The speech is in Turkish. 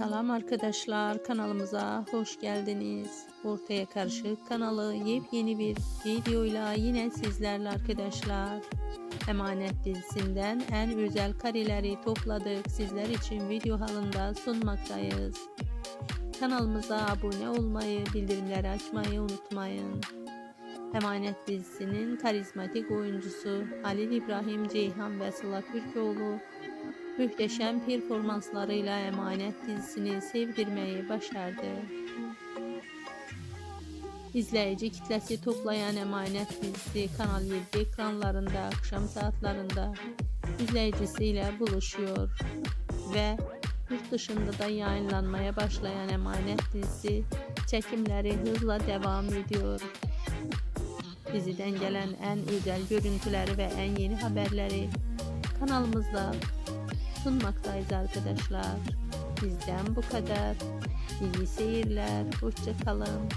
Selam arkadaşlar kanalımıza hoş geldiniz. Ortaya Karışık kanalı yepyeni bir videoyla yine sizlerle arkadaşlar. Emanet dizisinden en özel kareleri topladık sizler için video halinde sunmaktayız. Kanalımıza abone olmayı, bildirimleri açmayı unutmayın. Emanet dizisinin karizmatik oyuncusu Halil İbrahim Ceyhan ve Sıla Türkoğlu muhteşem performanslarıyla Emanet dizisini sevdirmeyi başardı. İzleyici kitlesi toplayan Emanet dizisi Kanal 7 ekranlarında akşam saatlerinde izleyicisiyle buluşuyor ve yurt dışında da yayınlanmaya başlayan Emanet dizisi çekimleri hızla devam ediyor. Diziden gelen en özel görüntüleri ve en yeni haberleri kanalımızda sunmaktayız arkadaşlar. Bizden bu kadar. İyi seyirler. Hoşça kalın.